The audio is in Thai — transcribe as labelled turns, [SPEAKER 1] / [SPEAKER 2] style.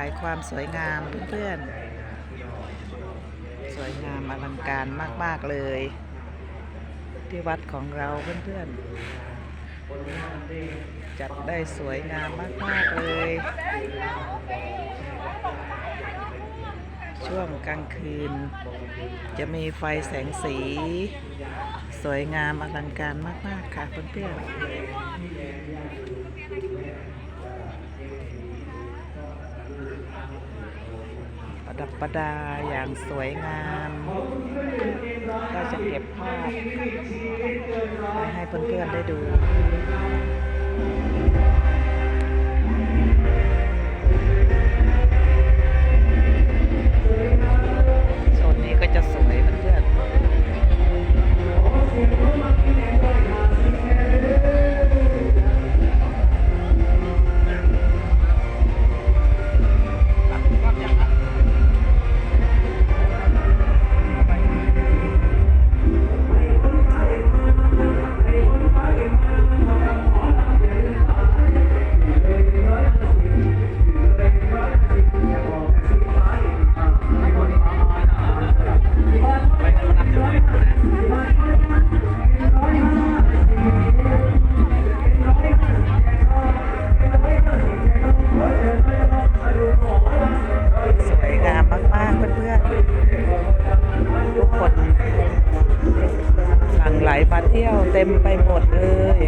[SPEAKER 1] ายความสวยงามเพื่อนๆ สวยงามอลังการมาก ๆ เลย ที่วัดของเราเพื่อนๆ จัดได้สวยงามมาก ๆ เลย ช่วงกลางคืน จะมีไฟแสงสี สวยงามอลังการมาก ๆ ค่ะเพื่อนๆ ประ ดับประดาอย่างสวยงามก็จะเก็บภาพไว้ให้เพื่อนๆได้ดู พาเที่ยวเต็มไปหมดเลย